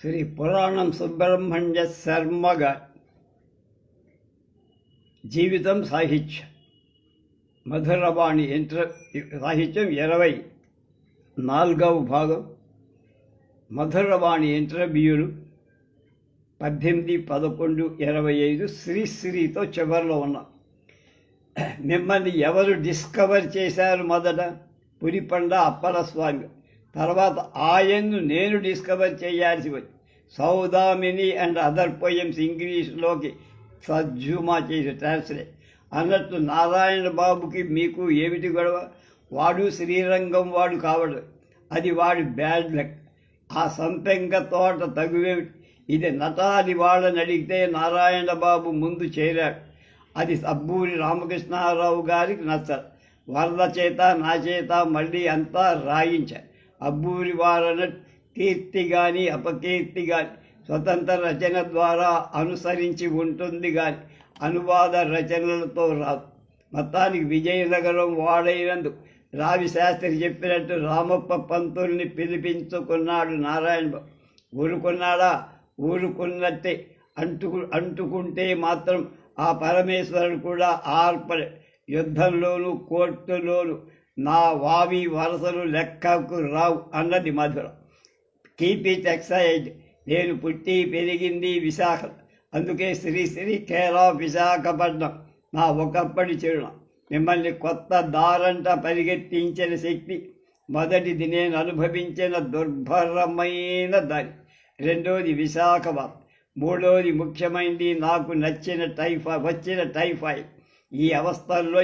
శ్రీ పురాణం సుబ్రహ్మణ్య శర్మగ జీవితం సాహిత్యం మధురవాణి ఇంటర్ సాహిత్యం ఇరవై నాలుగవ భాగం మధురవాణి ఇంటర్వ్యూలు పద్దెనిమిది పదకొండు ఇరవై ఐదు శ్రీశ్రీతో చివరిలో ఉన్నాం। మిమ్మల్ని ఎవరు డిస్కవర్ చేశారు మొదట పురిపండ అప్పలస్వామి। తర్వాత ఆయన్ను నేను డిస్కవర్ చేయాల్సి వచ్చి సౌదామిని అండ్ అదర్ పోయమ్స్ ఇంగ్లీష్లోకి తర్జుమా చేసి ట్రాన్స్లేట్ అన్నట్టు నారాయణ బాబుకి మీకు ఏమిటి గొడవ? వాడు శ్రీరంగం వాడు కావడం. అది వాడి బ్యాడ్ లక్ ఆ సంపెంగ తోట తగువేమిటి? ఇది నటాలి వాళ్ళని అడిగితే నారాయణ బాబు ముందు చేరాడు. అది సబ్బూరి రామకృష్ణారావు గారికి నచ్చదు వరద చేత నా చేత మళ్ళీ అంతా రాయించారు అబ్బూరి వారన కీర్తి కానీ అపకీర్తి కానీ స్వతంత్ర రచన ద్వారా అనుసరించి ఉంటుంది కానీ అనువాద రచనలతో రాదు. మొత్తానికి విజయనగరం వాడైనందు రావి శాస్త్రి చెప్పినట్టు రామప్ప పంతుల్ని పిలిపించుకున్నాడు నారాయణ బాబు ఊరుకున్నాడా? ఊరుకున్నట్టే అంటుకు అంటుకుంటే మాత్రం ఆ పరమేశ్వరుడు కూడా ఆర్పడే యుద్ధంలోను కోర్టులోను నా వావి వరసలు లెక్కకు రావు అన్నది మధుర. కీప్ ఇట్ ఎక్సైజ్ నేను పుట్టి పెరిగింది విశాఖ. అందుకే శ్రీ శ్రీ కేరా విశాఖపట్నం నా ఒకప్పటి చిరునామా. మిమ్మల్ని కొత్త దారంట పరిగెత్తించిన శక్తి మొదటిది నేను అనుభవించిన దుర్భరమైన దారి. రెండోది విశాఖపట్నం మూడోది ముఖ్యమైనది నాకు నచ్చిన టైఫా వచ్చిన టైఫాయిడ్. ఈ అవస్థల్లో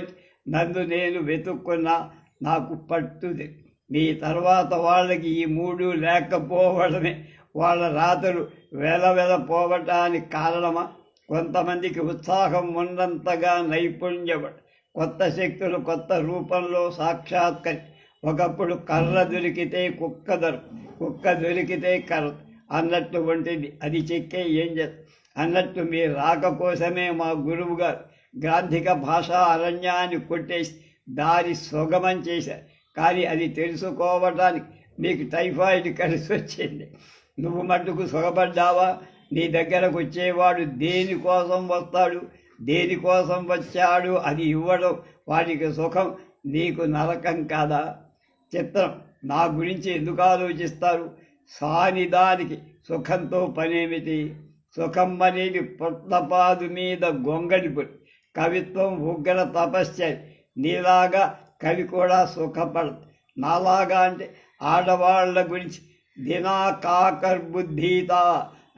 నన్ను నేను వెతుక్కున్న నాకు పట్టుది. మీ తర్వాత వాళ్ళకి ఈ మూడు లేకపోవడమే. వాళ్ళ రాతలు వెల పోవటానికి కారణమా? కొంతమందికి ఉత్సాహం ఉన్నంతగా నైపుణ్యం కొత్త శక్తులు కొత్త రూపంలో సాక్షాత్కరి. ఒకప్పుడు కర్ర దొరికితే కుక్క దొరకు కుక్క దొరికితే కర్ర అన్నట్టు వంటిది అది చెక్కే ఏం చేస్తా అన్నట్టు మీ రాక కోసమే మా గురువు గారు గ్రాంధిక భాషా అరణ్యాన్ని కొట్టేసి దారి సుగమం చేశారు కానీ అది తెలుసుకోవటానికి మీకు టైఫాయిడ్ కలిసి వచ్చింది. నువ్వు మట్టుకు సుఖపడ్డావా? నీ దగ్గరకు వచ్చేవాడు దేనికోసం వస్తాడు? దేనికోసం వచ్చాడు? అది ఇవ్వడం వాడికి సుఖం నీకు నరకం కాదా? చిత్రం నా గురించి ఎందుకు ఆలోచిస్తారు? సానిదానికి సుఖంతో పనేమిటి? సుఖం అనేది పుట్టపాదు మీద గొంగడిపొడి కవిత్వం ఉగ్ర తపశ్చర్య. నీలాగా కవి కూడా సుఖపడదు నాలాగా అంటే ఆడవాళ్ళ గురించి దినా కాకర్బుద్ధీత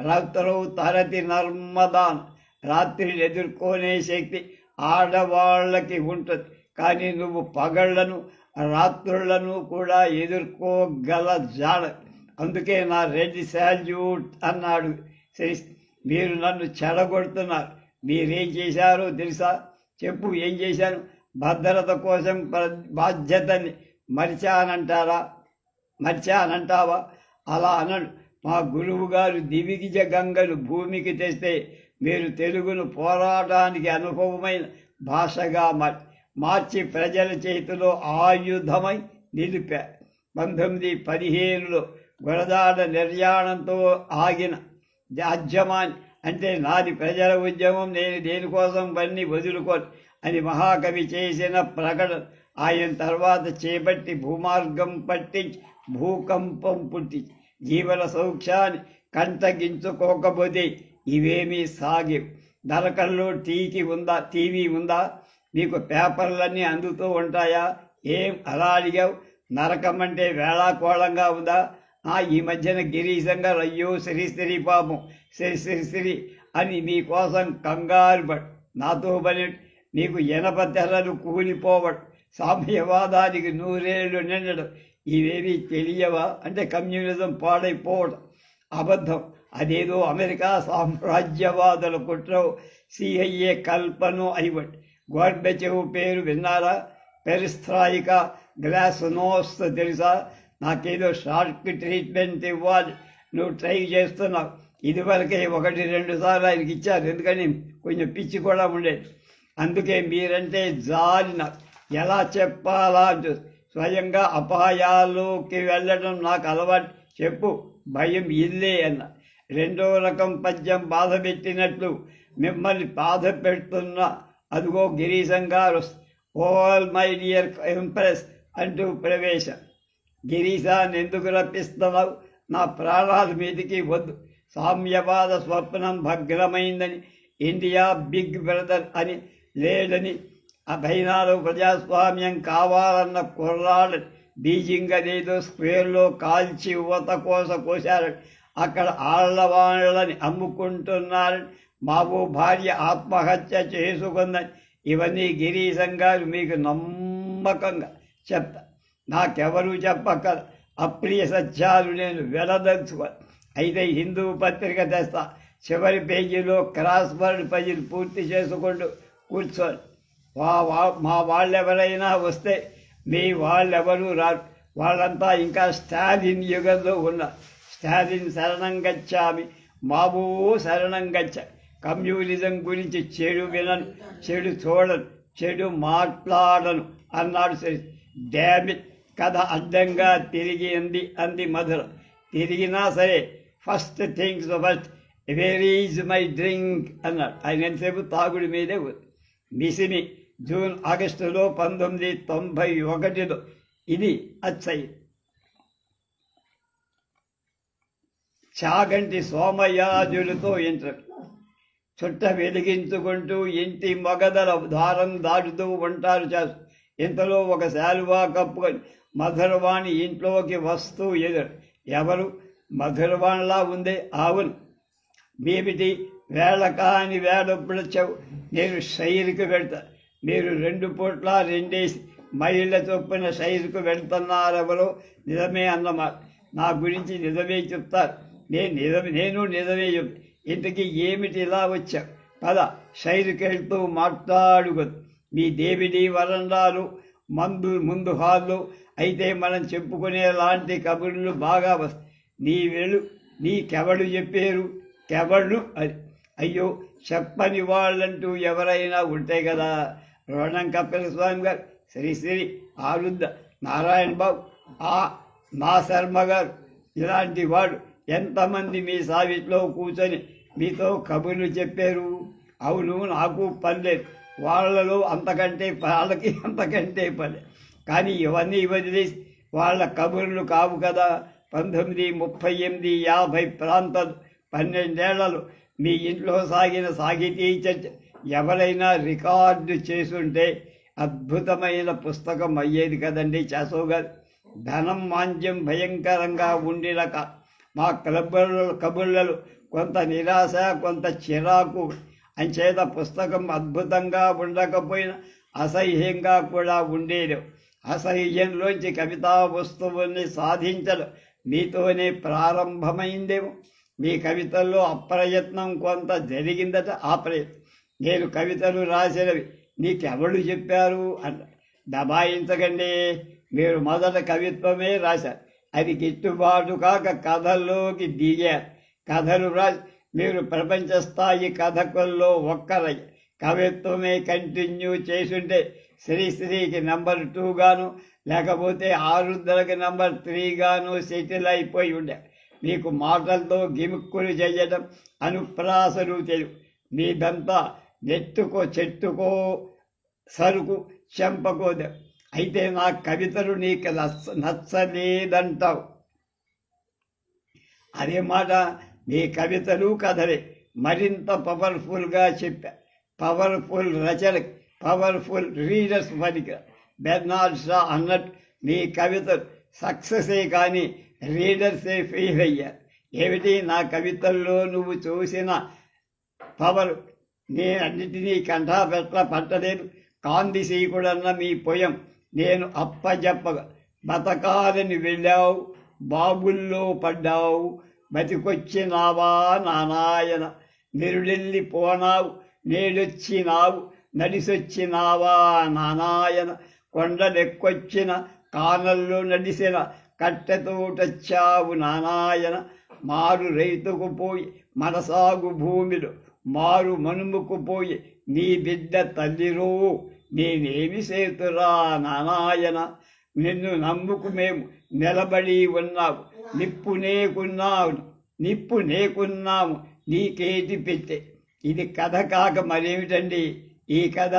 రాత్రవు తరతి నర్మదాన్ రాత్రి ఎదుర్కొనే శక్తి ఆడవాళ్ళకి ఉంటుంది. కానీ నువ్వు పగళ్ళను రాత్రులను కూడా ఎదుర్కోగల జాడ. అందుకే నా రెడ్ శాల్యూట్ అన్నాడు శ్రీ మీరు నన్ను చెడగొడుతున్నారు. మీరేం చేశారో తెలుసా? చెప్పు ఏం చేశాను? భద్రత కోసం ప్ర- బాధ్యతని మరిచానంటారా? మరిచానంటావా? అలా అనడు. మా గురువు గారు దివిగిజ గంగలు భూమికి తెస్తే మీరు తెలుగును పోరాటానికి అనుభవమైన భాషగా మార్- మార్చి ప్రజల చేతిలో ఆయుధమై నిలిపా. పంతొమ్మిది పదిహేనులో గురదాడ నిర్యాణంతో ఆగిన రాజ్యమాన్ అంటే నాది ప్రజల ఉద్యమం నేను దేనికోసం పన్ని వదులుకోను. అని మహాకవి చేసిన ప్రకటన ఆయన తర్వాత చేపట్టి భూమార్గం పట్టించి భూకంపం పుట్టి జీవన సౌఖ్యాన్ని కంటగించుకోకపోతే ఇవేమీ సాగి. నరకంలో టీకి ఉందా టీవీ ఉందా? మీకు పేపర్లన్నీ అందుతూ ఉంటాయా? ఏం అలా అడిగావు? నరకం అంటే వేళాకోళంగా ఉందా? ఆ ఈ మధ్యన గిరీశంగా అయ్యో శ్రీ శ్రీ పాపం శ్రీ శ్రీ శ్రీ అని మీకోసం కంగారు నాతో పని నీకు ఎనప కూలిపోవ సామ్యవాదానికి నూరేళ్ళు నిండడం ఇవేవి తెలియవా? అంటే కమ్యూనిజం పాడైపోవడం అబద్ధం. అదేదో అమెరికా సామ్రాజ్యవాదుల కుట్ర సిఐఏ కల్పను అయివట్. గోర్బెచెవ్ పేరు విన్నారా? పెరిస్త్రాయిక గ్లాస్ నోస్ తెలుసా? నాకేదో షార్ట్ ట్రీట్మెంట్ ఇవ్వాలి. నువ్వు ట్రై చేస్తున్నావు. ఇదివరకే ఒకటి రెండు సార్లు ఆయనకి ఇచ్చారు ఎందుకని? కొంచెం పిచ్చి కూడా ఉండేది. అందుకే మీరంటే జాలిన. ఎలా చెప్పాలా స్వయంగా అపాయాల్లోకి వెళ్ళడం నాకు అలవాటు. చెప్పు భయం ఇల్లే అన్న. రెండో రకం పద్యం బాధ పెట్టినట్లు మిమ్మల్ని బాధ పెడుతున్న అదిగో గిరీశం గారు ఓల్ మై డియర్ ఎంప్రెస్ అంటూ ప్రవేశం. గిరీశాన్ని ఎందుకు రప్పిస్తున్నావు? నా ప్రాణాల మీదికి వద్దు. సామ్యవాద స్వప్నం భగ్రమైందని ఇండియా బిగ్ బ్రదర్ అని లేదని అభైనాలు ప్రజాస్వామ్యం కావాలన్న కుర్రాడు బీజింగ్ అదేదో స్క్వేర్లో కాల్చి యువత కోస కోశారు. అక్కడ ఆళ్ళవాళ్ళని అమ్ముకుంటున్నారని మాకు భార్య ఆత్మహత్య చేసుకుందని ఇవన్నీ గిరీశం గారు మీకు నమ్మకంగా చెప్తా. నాకెవరూ చెప్పక అప్రియ సత్యాలు నేను వెలదలుచుకోను. అయితే హిందూ పత్రిక తెస్తా. చివరి పేజీలో క్రాస్ వర్డ్ పజిల్ పూర్తి చేసుకుంటూ కూర్చోండి వా వా- మా వాళ్ళెవరైనా వస్తే మీ వాళ్ళెవరూ రారు. వాళ్ళంతా ఇంకా స్టాలిన్ యుగంలో ఉన్నారు. స్టాలిన్ శరణం గచ్చామి. బాబు శరణం గచ్చ. కమ్యూనిజం గురించి చెడు వినను చెడు చూడను చెడు మాట్లాడను అన్నాడు సరి డామిట్ కథ అడ్డంగా తిరిగింది అంది మధుర. తిరిగినా సరే first things first. Very is my drink అన్నాడు. ఆయన ఎంతసేపు తాగుడి మీదే ఉంది. మిసిమి జూన్ ఆగస్టులో పంతొమ్మిది తొంభై ఒకటిలో. ఇది అచ్చయ్య చాగంటి సోమయాజులతో ఇంటర్ చుట్ట వెలిగించుకుంటూ ఇంటి మగదల దారం దాటుతూ ఉంటారు చేస్తూ ఇంతలో ఒక శాలువా కప్పుకొని మధురవాణి ఇంట్లోకి వస్తూ ఎదురు. ఎవరు? మధురవాణిలా ఉంది ఆవును మేమిటి వేళ కాని వేడప్పుడు నేను శైలికి వెళ్తా. మీరు రెండు పూట్ల రెండేసి మైళ్ళ చొప్పున శైలికి వెళ్తున్నారెవరో నిజమే అన్నమాట. నా గురించి నిజమే చెప్తారు. నేను నిజమే నేను నిజమే చెప్తాను ఇంతకీ ఏమిటి ఇలా వచ్చా? పద శైలికి వెళ్తూ మాట్లాడుకోదు మీ దేవిడి వరండాలు మందు ముందు హాల్లో. అయితే మనం చెప్పుకునే లాంటి కబుర్లు బాగా వస్తాయి నీ వెళ్ళు నీకెవడు చెప్పారు? కెవళ్ళు? అది అయ్యో చెప్పని వాళ్ళంటూ ఎవరైనా ఉంటే కదా రోణం కపిల స్వామి గారు శ్రీ శ్రీ ఆరుద్ద నారాయణ బాబు ఆ మా శర్మ గారు ఇలాంటి వాడు ఎంతమంది మీ సావిట్లో కూర్చొని మీతో కబుర్లు చెప్పారు? అవును నాకు పనిలేదు. వాళ్ళలో అంతకంటే వాళ్ళకి అంతకంటే పని. కానీ ఇవన్నీ వదిలేసి వాళ్ళ కబుర్లు కావు కదా. పంతొమ్మిది ముప్పై ఎనిమిది యాభై ప్రాంతాలు పన్నెండేళ్ళలో మీ ఇంట్లో సాగిన సాహితీ చర్చ ఎవరైనా రికార్డు చేసుంటే అద్భుతమైన పుస్తకం అయ్యేది కదండి చేసవ్ గారు. ధనం మాంద్యం భయంకరంగా ఉండిన క- మా కబుర్ల కబుర్లలో కొంత నిరాశ కొంత చిరాకు అంచేత పుస్తకం అద్భుతంగా ఉండకపోయినా అసహ్యంగా కూడా ఉండేది. అసహ్యంలోంచి కవితా వస్తువుల్ని సాధించడం మీతోనే ప్రారంభమైందేమో. మీ కవితల్లో అప్రయత్నం కొంత జరిగిందట ఆ ప్రయత్నం నేను కవితలు రాసినవి. నీకెవరు చెప్పారు? అంట దబాయించకండి. మీరు మొదట కవిత్వమే రాశారు అది గిట్టుబాటు కాక కథల్లోకి దిగారు కథలు రాసి మీరు ప్రపంచ స్థాయి కథకుల్లో ఒక్కరై. కవిత్వమే కంటిన్యూ చేసుంటే శ్రీశ్రీకి నంబర్ టూ గాను లేకపోతే ఆరుద్రకి నంబర్ త్రీ గాను సెటిల్ అయిపోయి ఉండే. మీకు మాటలతో గిముక్కులు చేయడం అనుప్రాసలు తెలు మీదంతా నెత్తుకో చెట్టుకో సరుకు చెంపకోద. అయితే నా కవితలు నీకు నచ్చ నచ్చలేదంటావు. అదే మాట నీ కవితలు కథలే. మరింత పవర్ఫుల్గా చెప్పా. పవర్ఫుల్ రచన పవర్ఫుల్ రీడర్స్ పనికి బెర్నాడ్ షా అన్నట్టు నీ కవితలు సక్సెసే కానీ రీడర్సే ఫెయిల్ అయ్యారు ఏమిటి నా కవితల్లో నువ్వు చూసిన పవర్? నేనన్నిటినీ కంఠాపెట్ల పట్టలేదు కాందిశీకుడన్న మీ పొయం. నేను అప్పజెప్ప బతకాలని వెళ్ళావు. బాబుల్లో పడ్డావు. బతికొచ్చినావా నానాయన? నిరుడెల్లి పోనావు. నేడొచ్చినావు నడిసొచ్చినావా నానాయన? కొండలెక్కొచ్చిన కానల్లో నడిసిన కట్టెతోటచ్చావు నానాయన. మారు రైతుకు పోయి మనసాగు భూమిలో మారు మనుముకు పోయి నీ బిడ్డ తల్లిరో నేనేమి సేతురా నానాయన? నిన్ను నమ్ముకు మేము నిలబడి ఉన్నావు నిప్పునేకున్నావు నిప్పు నేకున్నాము. నీకేటి పెట్టే? ఇది కథ కాక మరేమిటండి? ఈ కథ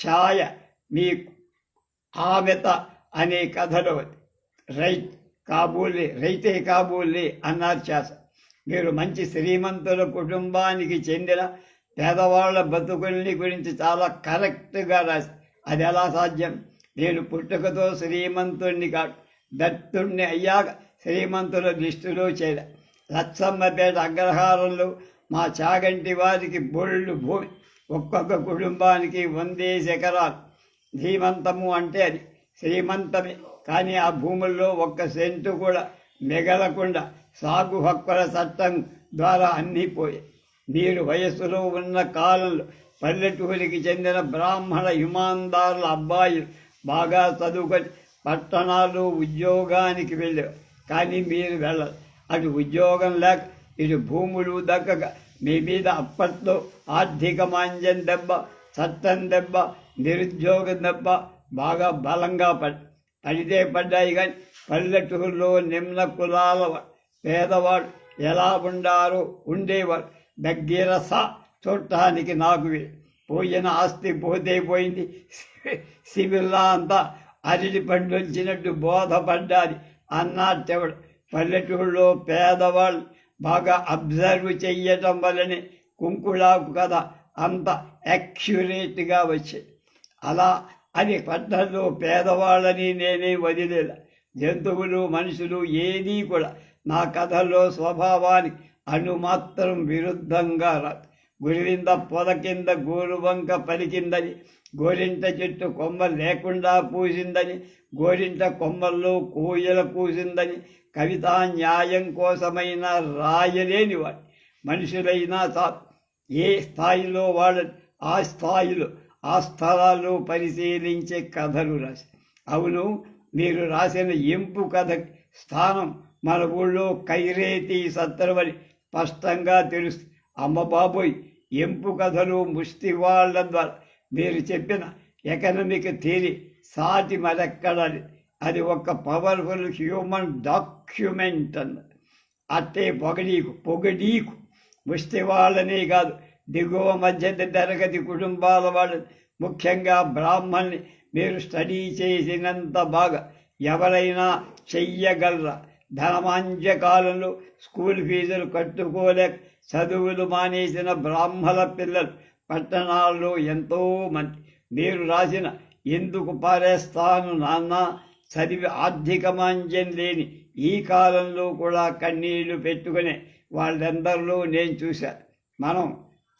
ఛాయ మీ ఆమెత అనే కథలో రైట్ కాబూలే రైతే కాబూలే అన్నారు చేస మీరు మంచి శ్రీమంతుల కుటుంబానికి చెందిన పేదవాళ్ళ బతుకుల్ని గురించి చాలా కరెక్ట్గా రాసి అది ఎలా సాధ్యం? నేను పుట్టుకతో శ్రీమంతుణ్ణి కాదు దత్తుణ్ణి అయ్యాక శ్రీమంతుల లిస్టులో చేర. లచ్చమ్మపేట అగ్రహారంలో మా చాగంటి వారికి బొళ్ళు భూమి ఒక్కొక్క కుటుంబానికి వందేసి ఎకరాలు. ధీమంతము అంటే అది. శ్రీమంతమే కానీ ఆ భూముల్లో ఒక్క సెంటు కూడా మిగలకుండా సాగు హక్కుల చట్టం ద్వారా అన్నీ పోయాయి మీరు వయస్సులో ఉన్న కాలంలో పల్లెటూరికి చెందిన బ్రాహ్మణ ఇమాందారుల అబ్బాయిలు బాగా చదువుకొని పట్టణాలు ఉద్యోగానికి వెళ్ళారు కానీ మీరు వెళ్ళరు. అటు ఉద్యోగం లేక ఇటు భూములు దక్కక మీ మీద అప్పట్లో ఆర్థిక మాంద్యం దెబ్బ చట్టం దెబ్బ నిరుద్యోగం దెబ్బ బాగా బలంగా పడి పడితే పడ్డాయి కానీ పల్లెటూరులో నిమ్న కులాల పేదవాడు ఎలా ఉండారో ఉండేవారు దగ్గరస చూడటానికి నాకు వే- పోయిన ఆస్తి పోతే పోయింది సివిల్లా అంతా అరటి పండు వచ్చినట్టు బోధపడ్డాది. అన్నట్టెవడు పల్లెటూరులో పేదవాళ్ళు బాగా అబ్జర్వ్ చెయ్యటం వల్లనే కుంకుళాకు కథ అంత యాక్యురేట్గా వచ్చాయి అలా అని పట్టణంలో పేదవాళ్ళని నేనే వదిలేలా జంతువులు మనుషులు ఏదీ కూడా నా కథల్లో స్వభావానికి అణుమాత్రం విరుద్ధంగా రాదు గురివింద పొద కింద గోరువంక పలికిందని గోరింట చెట్టు కొమ్మ లేకుండా పూసిందని గోరింట కొమ్మల్లో కోయల పూసిందని కవితా న్యాయం కోసమైన రాయలేని వాడు మనుషులైనా చా ఏ స్థాయిలో వాళ్ళని ఆ స్థాయిలో ఆ స్థలాల్లో పరిశీలించే కథలు రాసి అవును మీరు రాసిన ఎంపు కథ స్థానం మన ఊళ్ళో కైరేతి సత్తరవని స్పష్టంగా తెలుసు అమ్మ బాబోయ్ ఎంపు కథలు ముష్టి వాళ్ళ ద్వారా మీరు చెప్పిన ఎకనమిక్ థీరీ సాటి మరెక్కడది? అది ఒక పవర్ఫుల్ హ్యూమన్ డాక్యుమెంట్ అన్న అట్టే పొగడీకు పొగడీకు ముష్టి వాళ్ళనే కాదు దిగువ మధ్య తరగతి కుటుంబాల వాళ్ళు ముఖ్యంగా బ్రాహ్మణ్ణి మీరు స్టడీ చేసినంత బాగా ఎవరైనా చెయ్యగలరా? ధనమాంజ కాలంలో స్కూల్ ఫీజులు కట్టుకోలేక చదువులు మానేసిన బ్రాహ్మణ పిల్లలు పట్టణాల్లో ఎంతో మంది. మీరు రాసిన ఎందుకు పారేస్తాను నాన్న? చదివి ఆర్థిక మాంద్యం లేని ఈ కాలంలో కూడా కన్నీళ్ళు పెట్టుకునే వాళ్ళందరిలో నేను చూశాను మనం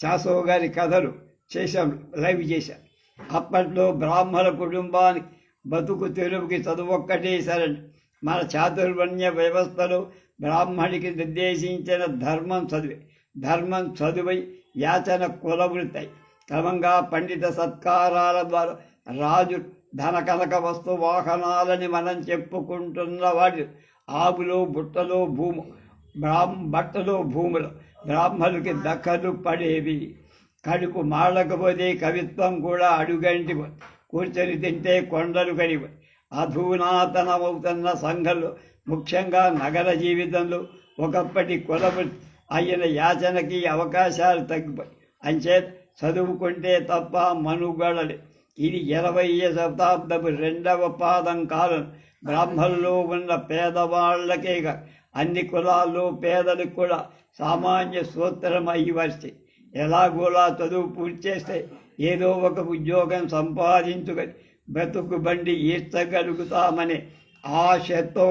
చాసో గారి కథలు చేశాం లైవ్ చేశాం. అప్పట్లో బ్రాహ్మణ కుటుంబానికి బతుకు తెలుపుకి చదువు ఒక్కటే సరండి మన చాతుర్వర్ణ్య వ్యవస్థలో బ్రాహ్మడికి నిర్దేశించిన ధర్మం చదివి ధర్మం చదువై యాచన కులవృత్తాయి క్రమంగా పండిత సత్కారాల ద్వారా రాజు ధన కనక వస్తు వాహనాలని మనం చెప్పుకుంటున్న వాటి ఆవులో బుట్టలో భూము బ్రాహ్మ బట్టలో భూములు బ్రాహ్మణులకి దక్కలు పడేవి. కడుపు మాడకపోతే కవిత్వం కూడా అడుగంటి కూర్చొని తింటే కొండలు కనివి అధునాతనమవుతున్న సంఘలు ముఖ్యంగా నగర జీవితంలో ఒకప్పటి కులము అయిన యాచనకి అవకాశాలు తగ్గిపోయి అంచే చదువుకుంటే తప్ప మనుగడలే. ఇది ఇరవై శతాబ్దపు రెండవ పాదం కాలం. బ్రాహ్మల్లో ఉన్న పేదవాళ్ళకే అన్ని కులాల్లో పేదలకు కూడా సామాన్య సూత్రం అయ్యి వచ్చి ఎలాగోలా చదువు పూర్తి చేస్తే ఏదో ఒక ఉద్యోగం సంపాదించుకొని బ్రతుకు బండి ఈడ్చగలుగుతామనే ఆశతో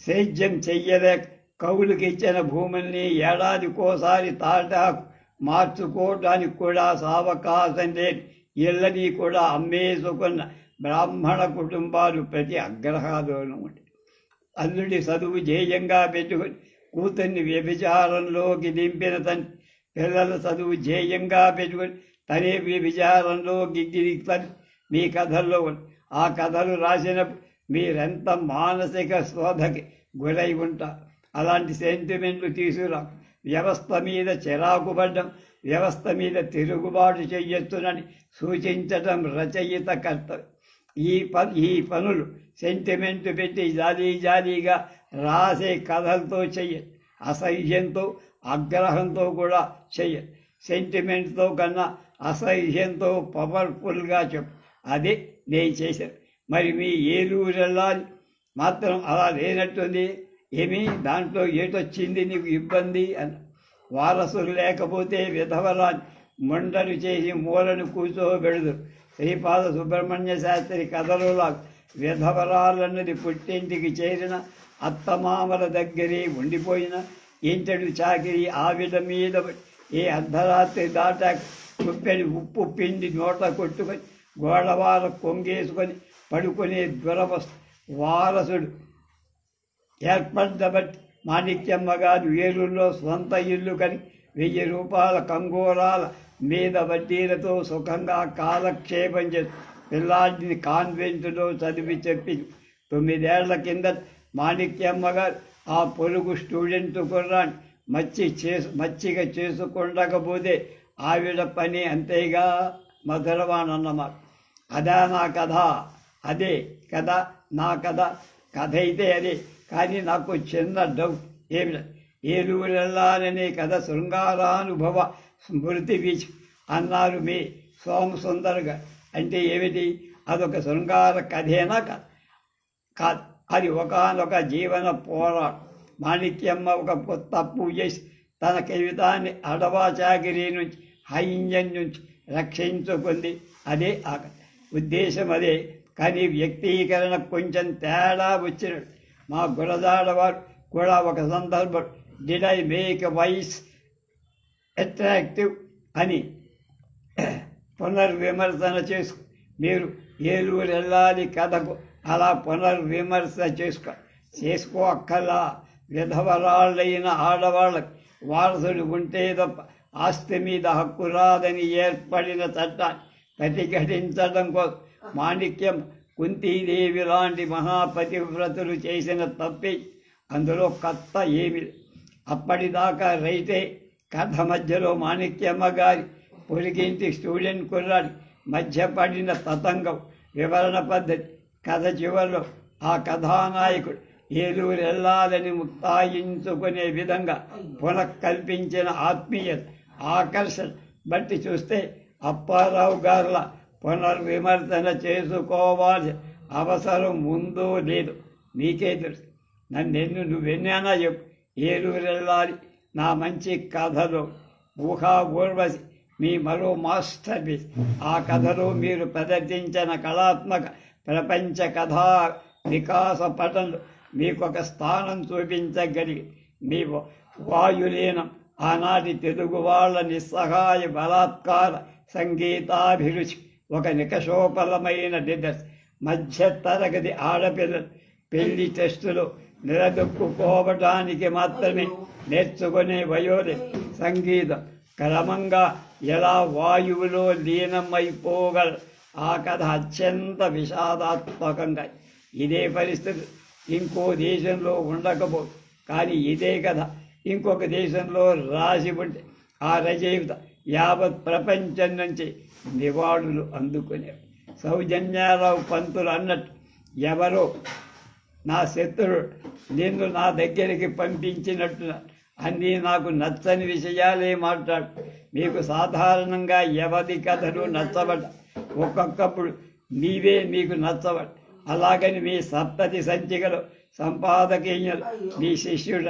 సేద్యం చెయ్యలేక కవులకు ఇచ్చిన భూముల్ని ఏడాదికోసారి తాటాకు మార్చుకోవడానికి కూడా సావకాశం లేని ఇళ్ళని కూడా అమ్మేసుకున్న బ్రాహ్మణ కుటుంబాలు ప్రతి అగ్రహాలోనూ ఉంటాయి. అల్లుడి చదువు జేయంగా పెట్టుకుని కూతుర్ని వ్యభిచారంలోకి దింపిన తన పిల్లల చదువు జేయంగా పెట్టుకొని తనే వ్యభిచారంలోకి దిగుతాను మీ కథల్లో ఉంది ఆ కథలు రాసినప్పుడు మీరెంత మానసిక శోధకి గురై ఉంటారు అలాంటి సెంటిమెంట్లు తీసుకురా. వ్యవస్థ మీద చిరాకు పడ్డం వ్యవస్థ మీద తిరుగుబాటు చెయ్యొచ్చునని సూచించటం రచయిత కర్తవ్యం ఈ ప ఈ పనులు సెంటిమెంట్ పెట్టి జాలీ జాలీగా రాసే కథలతో చెయ్యాలి అసహ్యంతో ఆగ్రహంతో కూడా చెయ్య సెంటిమెంట్తో కన్నా అసహ్యంతో పవర్ఫుల్గా చెప్పు అదే నేను చేశాను మరి మీ ఏలూరు వెళ్ళాలి మాత్రం అలా లేనట్టుంది ఏమి దాంట్లో ఏటొచ్చింది నీకు ఇబ్బంది అని వారసులు లేకపోతే విధవరాన్ని మొండలు చేసి మూలను కూర్చోబెడదు శ్రీపాద సుబ్రహ్మణ్య శాస్త్రి కథలులా విధవరాలన్నది పుట్టింటికి చేరిన అత్తమామల దగ్గరే ఉండిపోయిన ఇంతడు చాకిరి ఆవిడ మీద ఏ అర్ధరాత్రి దాటా కుప్పెడి ఉప్పు పిండి నోట కొట్టుకొని గోడవార కొంగేసుకొని పడుకునే దురవస్థ వారసుడు. ఏర్పడ్డబట్టి మాణిక్యమ్మ గారు ఏలూరులో సొంత ఇల్లు కని వెయ్యి రూపాయల కంగోరాల మీద వడ్డీలతో సుఖంగా కాలక్షేపం చేసి పిల్లాడిని కాన్వెంట్లో చదివి చెప్పి తొమ్మిదేళ్ళ కింద మాణిక్యమ్మ గారు ఆ పొరుగు స్టూడెంట్ కుర్రాన్ని మచ్చి చేసు మచ్చిగా చేసుకుండకపోతే ఆవిడ పని అంతేగా? మధురవాణన్నమాట అదా నా కథ. అదే కథ నా కథ. కథ అయితే అదే. కానీ నాకు చిన్న డౌట్. ఏమి? ఏలూరు వెళ్ళాలనే కథ శృంగారానుభవ స్మృతి బీచ్ అన్నారు మీ సోమసుందర్ గారు అంటే ఏమిటి? అదొక శృంగార కథేనా కాదు కాదు అది ఒకనొక జీవన పోరా. మాణిక్యమ్మ ఒక తప్పు చేసి తన కవితాన్ని అడవాచాగిరి నుంచి హైంజన్ నుంచి రక్షించుకుంది. అదే ఆ ఉద్దేశం అదే. కానీ వ్యక్తీకరణ కొంచెం తేడా వచ్చినట్టు. మా గురదాడవారు కూడా ఒక సందర్భం did I make wise attractive అని పునర్విమర్శన చేసుకు. మీరు ఏలూరు వెళ్ళాలి కథకు అలా పునర్విమర్శ చేసుకో. చేసుకో విధవరాళ్ళైన ఆడవాళ్ళకి వారసుడు ఉంటే తప్ప ఆస్తి మీద హక్కు రాదని ఏర్పడిన చట్టాన్ని ప్రతిఘటించడం కోసం మాణిక్యం కుంతీదేవి లాంటి మహాపతివ్రతులు చేసిన తప్పే. అందులో కత్త ఏమి? అప్పటిదాకా రైతే కథ మధ్యలో మాణిక్యమ్మ గారి పొరిగింటి స్టూడెంట్ కుర్రాడి. మధ్య పడిన తతంగం వివరణ పద్ధతి కథ చివరిలో ఆ కథానాయకుడు ఏలూరు వెళ్ళాలని ముక్తాయించుకునే విధంగా పునఃకల్పించిన ఆత్మీయత ఆకర్షణ బట్టి చూస్తే అప్పారావు గారుల పునర్విమర్శన చేసుకోవాలి అవసరం ఉందో లేదు. నీకే తెలుసు. నన్నెన్ను నువ్వెన్నైనా చెప్పు. ఏలూరు వెళ్ళాలి నా మంచి కథలో ఊహా ఊర్వశి మీ మరో మాస్టర్ పీస్ ఆ కథలో మీరు ప్రదర్శించిన కళాత్మక ప్రపంచ కథా వికాస పటలు మీకు ఒక స్థానం చూపించగలిగి మీ వాయులీనం ఆనాటి తెలుగు వాళ్ళ నిస్సహాయ బలాత్కార సంగీతాభిరుచి ఒక నికషోపలమైన డిదర్స్ మధ్య తరగతి ఆడపిల్లలు పెళ్ళి టెస్టులు నిలదొక్కుకోవటానికి మాత్రమే నేర్చుకునే వయోలి సంగీతం క్రమంగా ఎలా వాయువులో లీనమైపోగల ఆ కథ అత్యంత విషాదాత్మకంగా. ఇదే పరిస్థితి ఇంకో దేశంలో ఉండకపో కానీ ఇదే కథ ఇంకొక దేశంలో రాసి ఉంటే ఆ రచయిత యావత్ ప్రపంచం నుంచి నివాళులు అందుకునే సౌజన్యారావు పంతులు అన్నట్టు ఎవరో నా శత్రుడు నిన్ను నా దగ్గరికి పంపించినట్టు అన్నీ నాకు నచ్చని విషయాలే మాట్లాడు. మీకు సాధారణంగా ఎవరి కథలు నచ్చబడ ఒక్కొక్కప్పుడు మీవే మీకు నచ్చబడ అలాగని మీ సప్తతి సంచికలు సంపాదకీయులు మీ శిష్యుడు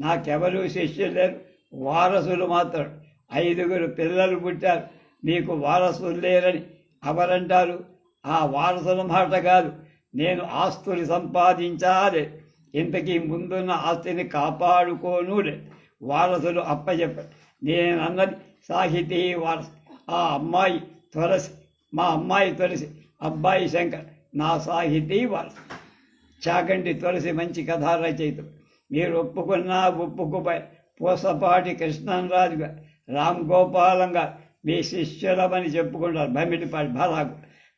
నాకెవరూ శిష్యులు లేరు వారసులు మాత్రం. ఐదుగురు పిల్లలు పుట్టారు మీకు వారసులు లేరని ఎవరంటారు? ఆ వారసుల మాట కాదు నేను ఆస్తులు సంపాదించాలి. ఇంతకీ ముందున్న ఆస్తిని కాపాడుకోను వారసులు అప్పచెప్పారు నేను అన్నది సాహితీ వారసు. ఆ అమ్మాయి తులసి మా అమ్మాయి తులసి అబ్బాయి శంకర్ నా సాహితీ వారసు. చాకండి తులసి మంచి కథా రచయిత మీరు ఒప్పుకున్నా ఒప్పుకుపై పూసపాటి కృష్ణరాజు గారు రామ్ గోపాలం గారు మీ శిష్యులమని చెప్పుకుంటారు బమ్మిడిపాటి భరాకు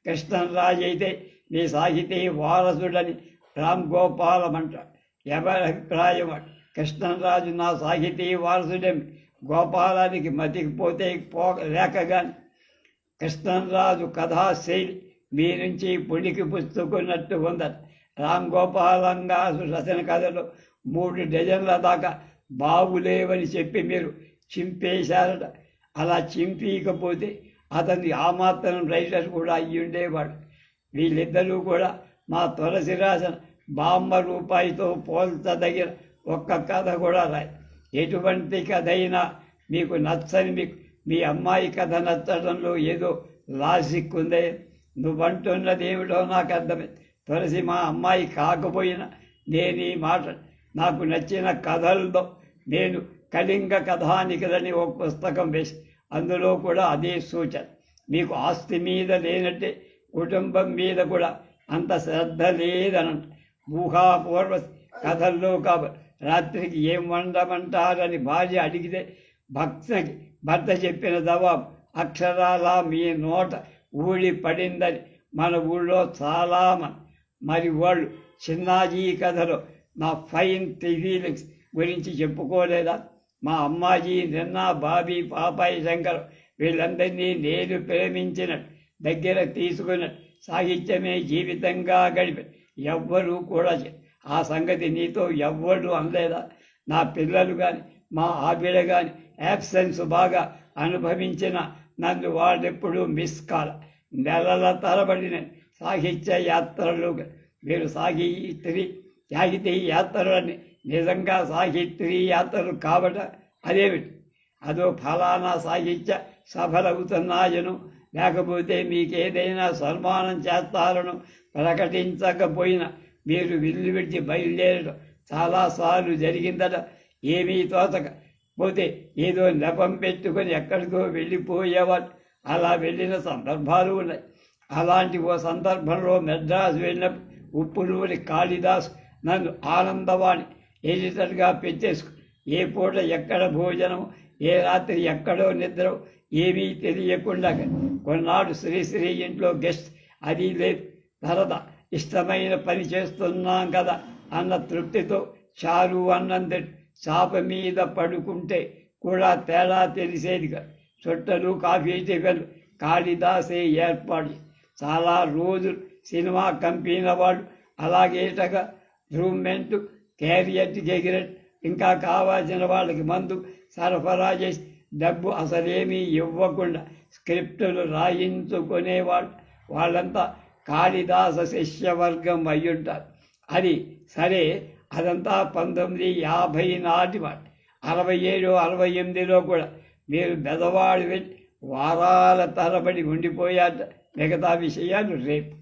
కృష్ణరాజు అయితే మీ సాహితీ వారసుడని రామ్ గోపాలం ఎవరి అభిప్రాయం? కృష్ణరాజు నా సాహితీ వారసుడేమి గోపాలానికి మతికి పోతే పో లేక కానీ కృష్ణరాజు కథా శైలి మీ నుంచి పుణికి పుచ్చుకున్నట్టు ఉందట రామ్ గోపాలంగా రచన కథలు మూడు డజన్ల దాకా బాగులేవని చెప్పి మీరు చింపేశారట. అలా చింపీయకపోతే అతన్ని ఆ మాత్రం రైటర్ కూడా అయ్యి ఉండేవాడు వీళ్ళిద్దరూ కూడా మా తులసి రాసిన బామ్మ రూపాయితో పోల్చదగిన ఒక్క కథ కూడా రాయి. ఎటువంటి కథ అయినా మీకు నచ్చని మీకు మీ అమ్మాయి కథ నచ్చడంలో ఏదో లాజిక్ ఉందే నువ్వంటున్నది ఏమిటో నాకు అర్థమే తులసి మా అమ్మాయి కాకపోయినా నేను ఈ మాట నాకు నచ్చిన కథల్లో నేను కళింగ కథానికలని ఒక పుస్తకం వేసి అందులో కూడా అదే సూచన. మీకు ఆస్తి మీద లేనట్టే కుటుంబం మీద కూడా అంత శ్రద్ధ లేదనంట. ఊహాపూర్వ కథల్లో కాబట్టి రాత్రికి ఏం వండమంటారని భార్య అడిగితే భక్తకి భర్త చెప్పిన జవాబు అక్షరాల మీ నోట ఊడి పడిందని మన ఊళ్ళో చాలా మరి వాళ్ళు చిన్నాజీ కథలో నా ఫైన్ ఫీలింగ్స్ గురించి చెప్పుకోలేదా? మా అమ్మాజీ నిన్న బాబీ పాపాయి శంకర్ వీళ్ళందరినీ నేను ప్రేమించిన దగ్గర తీసుకున్నట్టు సాహిత్యమే జీవితంగా గడిపి. ఎవ్వరూ కూడా ఆ సంగతి నీతో ఎవ్వరు అనలేదా? నా పిల్లలు కానీ మా ఆవిడ కానీ యాబ్సెన్స్ బాగా అనుభవించిన నన్ను వాళ్ళెప్పుడూ మిస్ కాల. నెలల తరబడిన సాహిత్య యాత్రలు మీరు సాహిత్రి సాహితీ యాత్రలని నిజంగా సాహిత్రీ యాత్రలు కావట అదేమిటి? అదో ఫలానా సాహిత్య సఫలవుతున్నాయను లేకపోతే మీకేదైనా సన్మానం చేస్తారను ప్రకటించకపోయినా మీరు విల్లు విడిచి బయలుదేరడం చాలాసార్లు జరిగిందట. ఏమీ తోచక పోతే ఏదో నెపం పెట్టుకొని ఎక్కడికో వెళ్ళిపోయేవారు అలా వెళ్ళిన సందర్భాలు ఉన్నాయి. అలాంటి ఓ సందర్భంలో మెడ్రాస్ వెళ్ళినప్పుడు ఉప్పులూరి కాళిదాస్ నన్ను ఆనందవాణి ఎడిటర్గా పెట్టేసుకు ఏ పూట ఎక్కడ భోజనం ఏ రాత్రి ఎక్కడో నిద్ర ఏమీ తెలియకుండా కొన్నాడు శ్రీశ్రీ ఇంట్లో గెస్ట్ అది లేదు సరదా ఇష్టమైన పని చేస్తున్నాం కదా అన్న తృప్తితో చారు అన్నం చాప మీద పడుకుంటే కూడా తేడా తెలిసేదిగా చుట్టలు కాఫీ టిఫిన్ కాళిదాసే ఏర్పాటు. చాలా రోజులు సినిమా కంపెనీ వాళ్ళు అలాగేటగా రూమ్మెంట్ క్యారియట్ ఎగిరెట్ ఇంకా కావాల్సిన వాళ్ళకి మందు సరఫరా చేసి డబ్బు అసలేమీ ఇవ్వకుండా స్క్రిప్టులు రాయించుకునేవాళ్ళు వాళ్ళంతా కాళిదాస శిష్యవర్గం అయ్యుంటారు. అది సరే అదంతా పంతొమ్మిది యాభై నాటి మాట అరవై ఏడు అరవై ఎనిమిదిలో కూడా మీరు బెదవాడు వెళ్ళి వారాల తరబడి ఉండిపోయాట మిగతా విషయాలు రేపు.